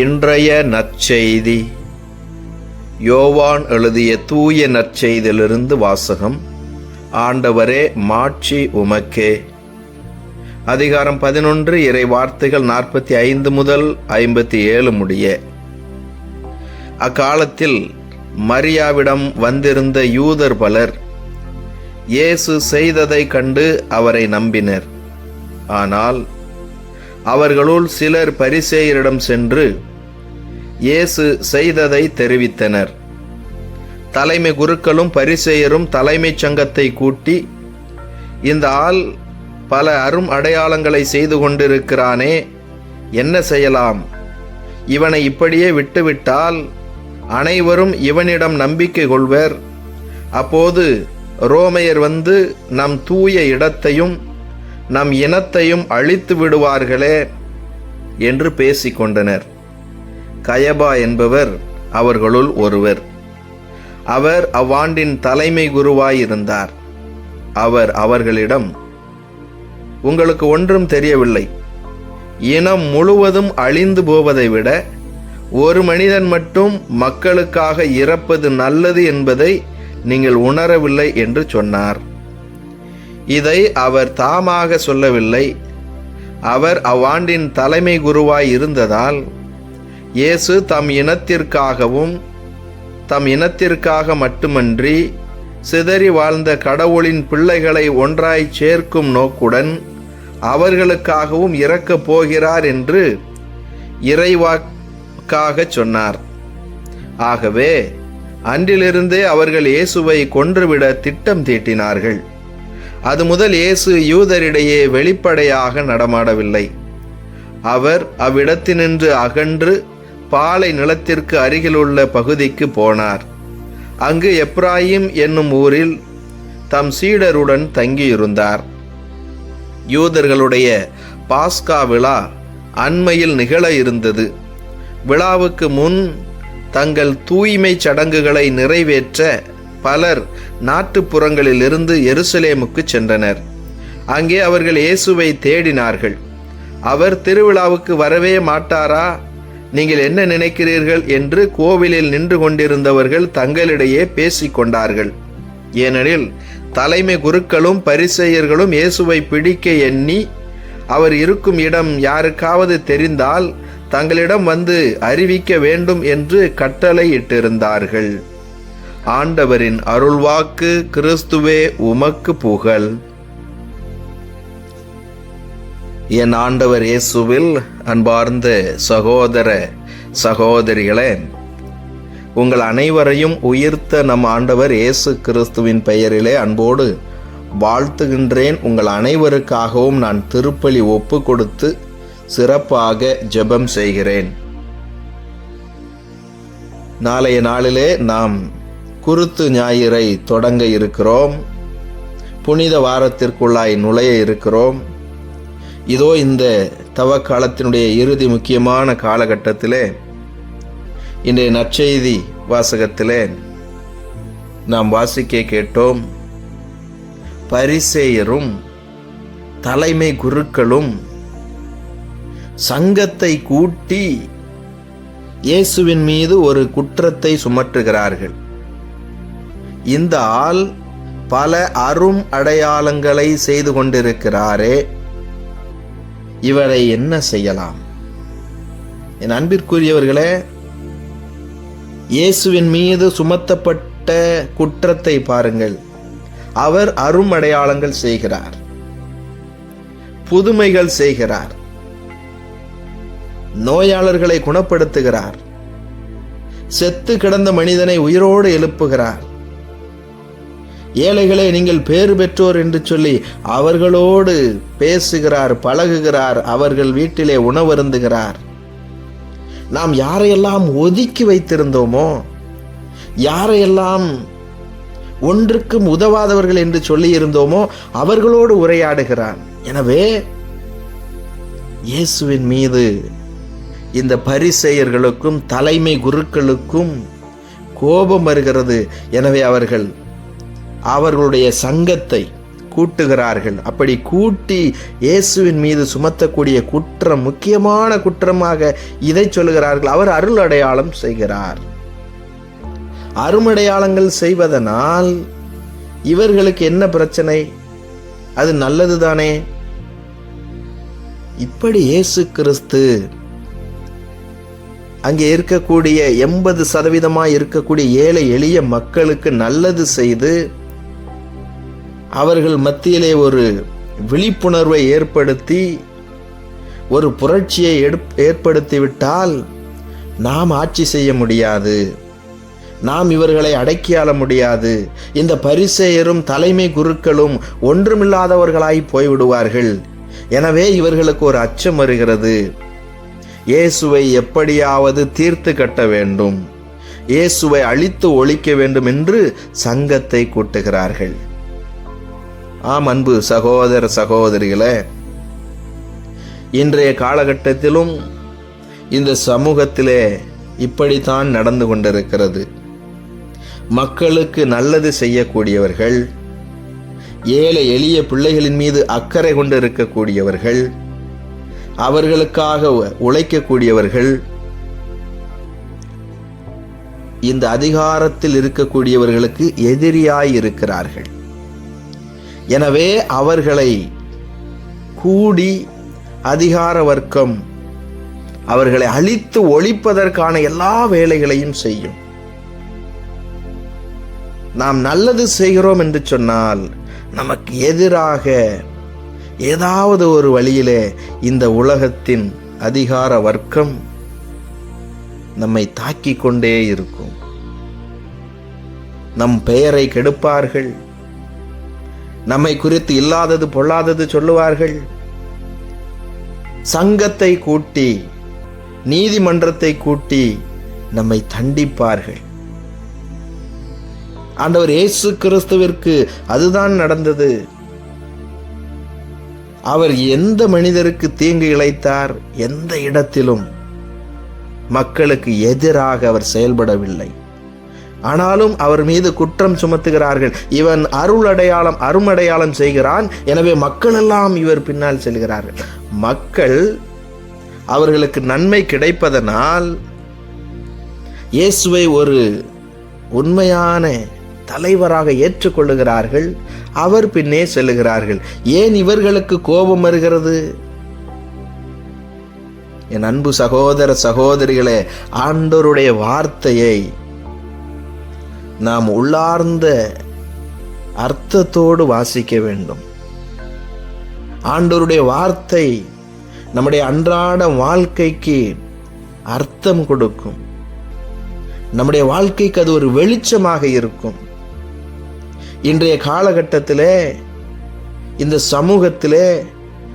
இன்றைய நற்செய்தி. யோவான் எழுதிய தூய நற்செய்தியிலிருந்து வாசகம். ஆண்டவரே மாட்சி உமக்கே. அதிகாரம் பதினொன்று இறை வார்த்தைகள் நாற்பத்தி ஐந்து முதல் ஐம்பத்தி ஏழு முடிய. அக்காலத்தில் மரியாவிடம் வந்திருந்த யூதர் பலர் இயேசு செய்ததை கண்டு அவரை நம்பினர். ஆனால் அவர்களுள் சிலர் பரிசேயரிடம் சென்று இயேசு செய்ததை தெரிவித்தனர். தலைமை குருக்களும் பரிசெயரும் தலைமைச் சங்கத்தை கூட்டி இந்த ஆள் பல அரும் அடையாளங்களை செய்து கொண்டிருக்கிறானே என்ன செய்யலாம்? இவனை இப்படியே விட்டுவிட்டால் அனைவரும் இவனிடம் நம்பிக்கை கொள்வர். அப்போது ரோமையர் வந்து நம் தூய இடத்தையும் நம் இனத்தையும் அழித்து விடுவார்களே என்று பேசிக்கொண்டனர். கயபா என்பவர் அவர்களுள் ஒருவர். அவர் அவ்வாண்டின் தலைமை குருவாயிருந்தார். அவர் அவர்களிடம் உங்களுக்கு ஒன்றும் தெரியவில்லை. இனம் முழுவதும் அழிந்து போவதை விட ஒரு மனிதன் மட்டும் மக்களுக்காக இறப்பது நல்லது என்பதை நீங்கள் உணரவில்லை என்று சொன்னார். இதை அவர் தாமாக சொல்லவில்லை. அவர் அவ்வாண்டின் தலைமை குருவாய் இருந்ததால் இயேசு தம் இனத்திற்காகவும் தம் இனத்திற்காக மட்டுமன்றி சிதறி வாழ்ந்த கடவுளின் பிள்ளைகளை ஒன்றாய் சேர்க்கும் நோக்குடன் அவர்களுக்காகவும் இறக்கப் போகிறார் என்று இறைவாக்காக சொன்னார். ஆகவே அன்றிலிருந்தே அவர்கள் இயேசுவை கொன்றுவிட திட்டம் தீட்டினார்கள். அது முதல் இயேசு யூதரிடையே வெளிப்படையாக நடமாடவில்லை. அவர் அவ்விடத்தினின்று அகன்று பாலை நிலத்திற்கு அருகிலுள்ள பகுதிக்கு போனார். அங்கு எப்ராயிம் என்னும் ஊரில் தம் சீடருடன் தங்கியிருந்தார். யூதர்களுடைய பாஸ்கா விழா அண்மையில் நிகழ இருந்தது. விழாவுக்கு முன் தங்கள் தூய்மை சடங்குகளை நிறைவேற்ற பலர் நாட்டுப்புறங்களிலிருந்து எருசலேமுக்கு சென்றனர். அங்கே அவர்கள் இயேசுவை தேடினார்கள். அவர் திருவிழாவுக்கு வரவே மாட்டாரா? நீங்கள் என்ன நினைக்கிறீர்கள் என்று கோவிலில் நின்று கொண்டிருந்தவர்கள் தங்களிடையே பேசிக்கொண்டார்கள் ஏனெனில் தலைமை குருக்களும் பரிசெயர்களும் இயேசுவை பிடிக்க எண்ணி அவர் இருக்கும் இடம் யாருக்காவது தெரிந்தால் தங்களிடம் வந்து அறிவிக்க வேண்டும் என்று கட்டளையிட்டிருந்தார்கள் ஆண்டவரின் அருள்வாக்கு கிறிஸ்துவே உமக்கு புகழ். என் ஆண்டவர் இயேசுவில் அன்பார்ந்த சகோதர சகோதரிகளே உங்கள் அனைவரையும் உயிர்த்த நம் ஆண்டவர் இயேசு கிறிஸ்துவின் பெயரிலே அன்போடு வாழ்த்துகின்றேன். உங்கள் அனைவருக்காகவும் நான் திருப்பலி ஒப்பு கொடுத்து சிறப்பாக ஜெபம் செய்கிறேன். நாளைய நாளிலே நாம் குருத்து ஞாயிறை தொடங்க இருக்கிறோம். புனித வாரத்திற்குள்ளாய் நுழைய இருக்கிறோம். இதோ இந்த தவக்காலத்தினுடைய இறுதி முக்கியமான காலகட்டத்திலே இன்றைய நற்செய்தி வாசகத்திலே நாம் வாசிக்க கேட்டோம் பரிசேயரும் தலைமை குருக்களும் சங்கத்தை கூட்டி இயேசுவின் மீது ஒரு குற்றத்தை சுமற்றுகிறார்கள். இந்த ஆள் பல அரும் அடையாளங்களை செய்து கொண்டிருக்கிறாரே இவரை என்ன செய்யலாம்? என் அன்பிற்குரியவர்களே இயேசுவின் மீது சுமத்தப்பட்ட குற்றத்தை பாருங்கள். அவர் அரும் அடையாளங்கள் செய்கிறார். புதுமைகள் செய்கிறார். நோயாளர்களை குணப்படுத்துகிறார். செத்து கிடந்த மனிதனை உயிரோடு எழுப்புகிறார். ஏழைகளை நீங்கள் பேறு பெற்றோர் என்று சொல்லி அவர்களோடு பேசுகிறார் பழகுகிறார் அவர்கள் வீட்டிலே உணவருந்துகிறார். நாம் யாரையெல்லாம் ஒதுக்கி வைத்திருந்தோமோ யாரையெல்லாம் ஒன்றுக்கும் உதவாதவர்கள் என்று சொல்லி இருந்தோமோ அவர்களோடு உரையாடுகிறார் எனவே இயேசுவின் மீது இந்த பரிசெயர்களுக்கும் தலைமை குருக்களுக்கும் கோபம் வருகிறது. எனவே அவர்கள் அவர்களுடைய சங்கத்தை கூட்டுகிறார்கள். அப்படி கூட்டி இயேசுவின் மீது சுமத்தக்கூடிய குற்றம் முக்கியமான குற்றமாக இதை சொல்லுகிறார்கள். அவர் அருள் அடையாளம் செய்கிறார். அருமடையாளங்கள் செய்வதனால் இவர்களுக்கு என்ன பிரச்சனை? அது நல்லதுதானே? இப்படி இயேசு கிறிஸ்து அங்கே இருக்கக்கூடிய எண்பது சதவீதமாக இருக்கக்கூடிய ஏழை எளிய மக்களுக்கு நல்லது செய்து அவர்கள் மத்தியிலே ஒரு விழிப்புணர்வை ஏற்படுத்தி ஒரு புரட்சியை எடுப்- ஏற்படுத்திவிட்டால் நாம் ஆட்சி செய்ய முடியாது. நாம் இவர்களை அடக்கியாள முடியாது. இந்த பரிசேயரும் தலைமை குருக்களும் ஒன்றுமில்லாதவர்களாய் போய்விடுவார்கள். எனவே இவர்களுக்கு ஒரு அச்சம் வருகிறது. இயேசுவை எப்படியாவது தீர்த்து கட்ட வேண்டும். இயேசுவை அழித்து ஒழிக்க வேண்டும் என்று சங்கத்தை கூட்டுகிறார்கள். ஆம் அன்பு சகோதர சகோதரிகளே இன்றைய காலகட்டத்திலும் இந்த சமூகத்திலே இப்படித்தான் நடந்து கொண்டிருக்கிறது. மக்களுக்கு நல்லது செய்யக்கூடியவர்கள் ஏழை எளிய பிள்ளைகளின் மீது அக்கறை கொண்டு இருக்கக்கூடியவர்கள் அவர்களுக்காக உழைக்கக்கூடியவர்கள் இந்த அதிகாரத்தில் இருக்கக்கூடியவர்களுக்கு எதிரியாய் இருக்கிறார்கள். எனவே அவர்களை கூடி அதிகார வர்க்கம் அவர்களை அழித்து ஒழிப்பதற்கான எல்லா வேலைகளையும் செய்யும். நாம் நல்லது செய்கிறோம் என்று சொன்னால் நமக்கு எதிராக ஏதாவது ஒரு வழியிலே இந்த உலகத்தின் அதிகார வர்க்கம் நம்மை தாக்கிக் கொண்டே இருக்கும். நம் பெயரை கெடுப்பார்கள். நம்மை குறித்து இல்லாதது பொல்லாதது சொல்லுவார்கள். சங்கத்தை கூட்டி நீதிமன்றத்தை கூட்டி நம்மை தண்டிப்பார்கள். ஆண்டவர் இயேசு கிறிஸ்துவிற்கு அதுதான் நடந்தது. அவர் எந்த மனிதருக்கு தீங்கு இழைத்தார்? எந்த இடத்திலும் மக்களுக்கு எதிராக அவர் செயல்படவில்லை. ஆனாலும் அவர் மீது குற்றம் சுமத்துகிறார்கள். இவன் அருள் அடையாளம் அருமடையாளம் செய்கிறான். எனவே மக்கள் எல்லாம் இவர் பின்னால் செல்கிறார்கள். மக்கள் அவர்களுக்கு நன்மை கிடைப்பதனால் இயேசுவை ஒரு உண்மையான தலைவராக ஏற்றுக்கொள்ளுகிறார்கள். அவர் பின்னே செல்லுகிறார்கள் ஏன் இவர்களுக்கு கோபம் வருகிறது? என் அன்பு சகோதர சகோதரிகளே ஆண்டோருடைய வார்த்தையை நாம் உள்ளார்ந்த அர்த்தத்தோடு வாசிக்க வேண்டும். ஆண்டோருடைய வார்த்தை நம்முடைய அன்றாட வாழ்க்கைக்கு அர்த்தம் கொடுக்கும். நம்முடைய வாழ்க்கைக்கு அது ஒரு வெளிச்சமாக இருக்கும். இன்றைய காலகட்டத்திலே இந்த சமூகத்திலே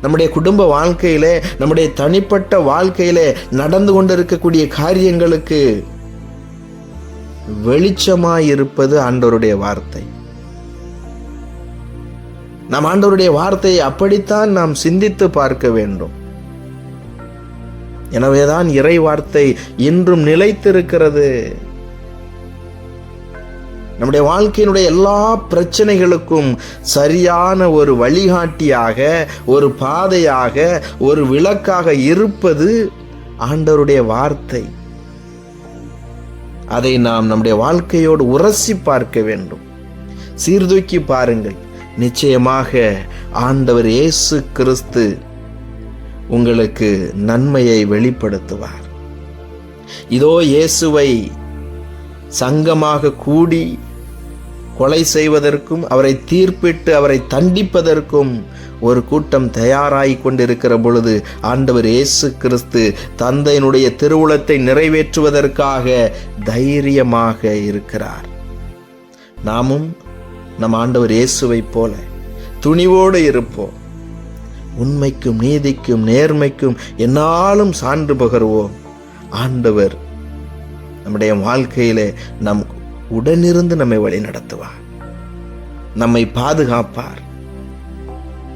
நம்முடைய குடும்ப வாழ்க்கையிலே நம்முடைய தனிப்பட்ட வாழ்க்கையிலே நடந்து கொண்டிருக்கக்கூடிய காரியங்களுக்கு வெளிச்சமாக இருப்பது ஆண்டவருடைய வார்த்தை. நம் ஆண்டவருடைய வார்த்தையை அப்படித்தான் நாம் சிந்தித்து பார்க்க வேண்டும். எனவேதான் இறை வார்த்தை இன்றும் நிலைத்திருக்கிறது. நம்முடைய வாழ்க்கையினுடைய எல்லா பிரச்சனைகளுக்கும் சரியான ஒரு வழிகாட்டியாக ஒரு பாதையாக ஒரு விளக்காக இருப்பது ஆண்டவருடைய வார்த்தை. அதை நாம் நம்முடைய வாழ்க்கையோடு உரசி பார்க்க வேண்டும். சீர்தூக்கி பாருங்கள். நிச்சயமாக ஆண்டவர் இயேசு கிறிஸ்து உங்களுக்கு நன்மையை வெளிப்படுத்துவார். இதோ இயேசுவை சங்கமாக கூடி கொலை செய்வதற்கும் அவரை தீர்ப்பிட்டு அவரை தண்டிப்பதற்கும் ஒரு கூட்டம் தயாராகி கொண்டிருக்கிற பொழுது ஆண்டவர் இயேசு கிறிஸ்து தந்தையினுடைய திருவுளத்தை நிறைவேற்றுவதற்காக தைரியமாக இருக்கிறார். நாமும் நம் ஆண்டவர் இயேசுவைப் போல துணிவோடு இருப்போம். உண்மைக்கும் நீதிக்கும் நேர்மைக்கும் என்னாலும் சான்று பகருவோம். ஆண்டவர் நம்முடைய வாழ்க்கையிலே நம் உடனிருந்து நம்மை வழி நடத்துவார். நம்மை பாதுகாப்பார்.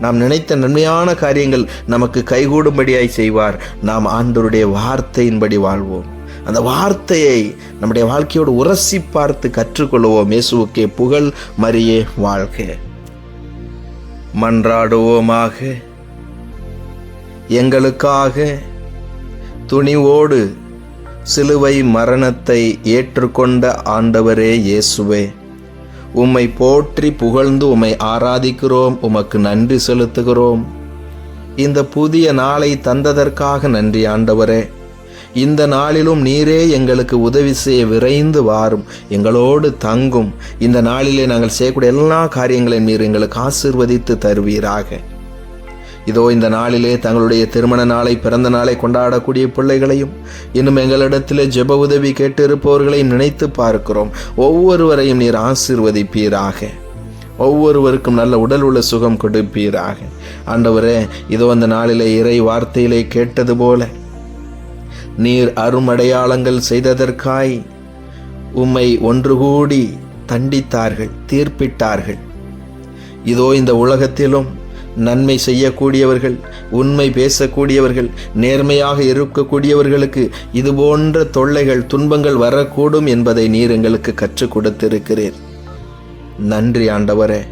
நாம் நினைத்த நன்மையான காரியங்கள் நமக்கு கைகூடும்படியாய் செய்வார். நாம் ஆண்டவருடைய வார்த்தையின்படி வாழ்வோம். அந்த வார்த்தையை நம்முடைய வாழ்க்கையோடு உரசி பார்த்து கற்றுக்கொள்வோம். இயேசுவுக்கே புகழ் மரியே வாழ்க. மன்றாடுவோமாக. எங்களுக்காக துணிவோடு சிலுவை மரணத்தை ஏற்றுக்கொண்ட ஆண்டவரே இயேசுவே. உம்மை போற்றி புகழ்ந்து உம்மை ஆராதிக்கிறோம் உமக்கு நன்றி செலுத்துகிறோம். இந்த புதிய நாளை தந்ததற்காக நன்றி ஆண்டவரே. இந்த நாளிலும் நீரே எங்களுக்கு உதவி செய்ய விரைந்து வாரும் எங்களோடு தங்கும். இந்த நாளிலே நாங்கள் செய்யக்கூடிய எல்லா காரியங்களையும் நீர் எங்களுக்கு ஆசிர்வதித்து தருவீராக. இதோ இந்த நாளிலே தங்களுடைய திருமண நாளை பிறந்த நாளை கொண்டாடக்கூடிய பிள்ளைகளையும் இன்னும் எங்களிடத்திலே ஜெப உதவி கேட்டிருப்பவர்களையும் நினைத்து பார்க்கிறோம். ஒவ்வொருவரையும் நீர் ஆசிர்வதிப்பீராக. ஒவ்வொருவருக்கும் நல்ல உடல் உள்ள சுகம் கொடுப்பீராக. ஆண்டவரே இதோ அந்த நாளிலே இறை வார்த்தையிலே கேட்டது போல நீர் அருமடையாளங்கள் செய்ததற்காய் உம்மை ஒன்று கூடி தண்டித்தார்கள் தீர்ப்பிட்டார்கள். இதோ இந்த உலகத்திலும் நன்மை செய்யக்கூடியவர்கள் உண்மை பேசக்கூடியவர்கள் நேர்மையாக இருக்கக்கூடியவர்களுக்கு இது போன்ற தொல்லைகள் துன்பங்கள் வரக்கூடும் என்பதை நீர் எங்களுக்கு கற்றுக் கொடுத்திருக்கிறீர். நன்றி ஆண்டவரே.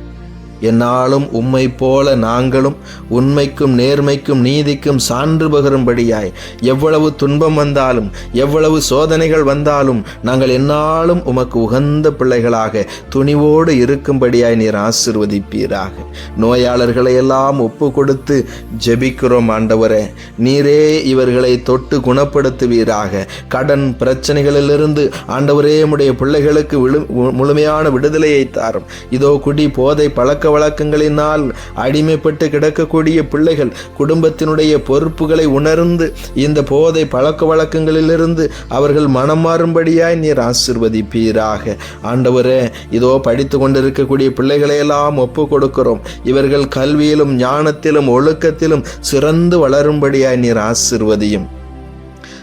என்னாலும் உம்மை போல நாங்களும் உண்மைக்கும் நேர்மைக்கும் நீதிக்கும் சான்று பகரும்படியாய் எவ்வளவு துன்பம் வந்தாலும் எவ்வளவு சோதனைகள் வந்தாலும் நாங்கள் என்னாலும் உமக்கு உகந்த பிள்ளைகளாக துணிவோடு இருக்கும்படியாய் நீர் ஆசிர்வதிப்பீராக. நோயாளர்களை எல்லாம் ஒப்பு கொடுத்து ஜெபிக்கிறோம் ஆண்டவரே. நீரே இவர்களை தொட்டு குணப்படுத்துவீராக. கடன் பிரச்சனைகளிலிருந்து ஆண்டவரே உடைய பிள்ளைகளுக்கு விழு முழுமையான விடுதலையை தாரும். இதோ குடி போதை பழக்க வழக்கங்களினால் அடிமைப்பட்டு கிடக்கக்கூடிய பிள்ளைகள் குடும்பத்தினுடைய பொறுப்புகளை உணர்ந்து இந்த போதை பழக்க வழக்கங்களிலிருந்து அவர்கள் மனம் மாறும்படியாய் நீர் ஆசிர்வதிப்பீராக. ஆண்டவரே இதோ படித்து கொண்டிருக்கக்கூடிய பிள்ளைகளை எல்லாம் ஒப்பு கொடுக்கிறோம். இவர்கள் கல்வியிலும் ஞானத்திலும் ஒழுக்கத்திலும் சிறந்து வளரும்படியாய் நீர் ஆசிர்வதியும்.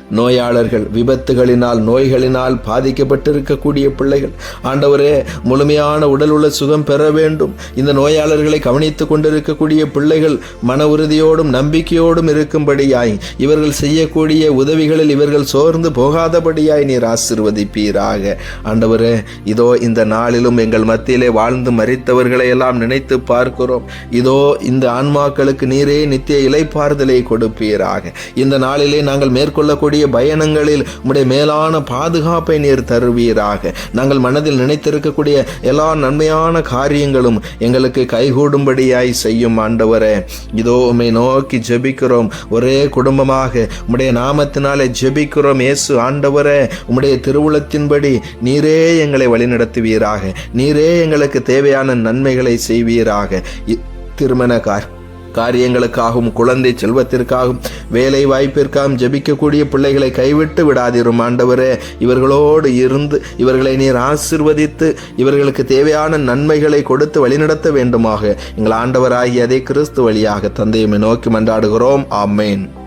நோயாளர்கள் விபத்துகளினால் நோய்களினால் பாதிக்கப்பட்டிருக்கக்கூடிய பிள்ளைகள். ஆண்டவரே முழுமையான உடல் உள்ள சுகம் பெற வேண்டும். இந்த நோயாளர்களை கவனித்துக் கொண்டிருக்கக்கூடிய பிள்ளைகள் மன உறுதியோடும் நம்பிக்கையோடும் இருக்கும்படியாய் இவர்கள் செய்யக்கூடிய உதவிகளில் இவர்கள் சோர்ந்து போகாதபடியாய் நீர் ஆசிர்வதிப்பீராக. ஆண்டவரே இதோ இந்த நாளிலும் எங்கள் மத்தியிலே வாழ்ந்து மறித்தவர்களை எல்லாம் நினைத்து பார்க்கிறோம். இதோ இந்த ஆன்மாக்களுக்கு நீரே நித்திய இலைப்பாறுதலை கொடுப்பீராக. இந்த நாளிலே நாங்கள் மேற்கொள்ளக்கூடிய இருக்கக்கூடிய பயணங்களில் உடைய மேலான பாதுகாப்பை நீர் தருவீராக. நாங்கள் மனதில் நினைத்திருக்கக்கூடிய எல்லா நன்மையான காரியங்களும் எங்களுக்கு கைகூடும்படியாய் செய்யும் ஆண்டவரே. இதோ உம்மை நோக்கி ஜெபிக்கிறோம். ஒரே குடும்பமாக உம்முடைய நாமத்தினாலே ஜெபிக்கிறோம். இயேசு ஆண்டவரே உம்முடைய திருவுளத்தின்படி நீரே எங்களை வழிநடத்துவீராக. நீரே எங்களுக்கு தேவையான நன்மைகளை செய்வீராக. திருமண கார் காரியங்களுக்காகவும் குழந்தை செல்வத்திற்காகவும் வேலை வாய்ப்பிற்காகவும் ஜெபிக்கக்கூடிய பிள்ளைகளை கைவிட்டு விடாதிரும். ஆண்டவரே இவர்களோடு இருந்து இவர்களை நீர் ஆசிர்வதித்து இவர்களுக்கு தேவையான நன்மைகளை கொடுத்து வழிநடத்த வேண்டுமாக. எங்கள் ஆண்டவராகிய அதே கிறிஸ்து வழியாக தந்தையுமே நோக்கி மன்றாடுகிறோம். ஆமேன்.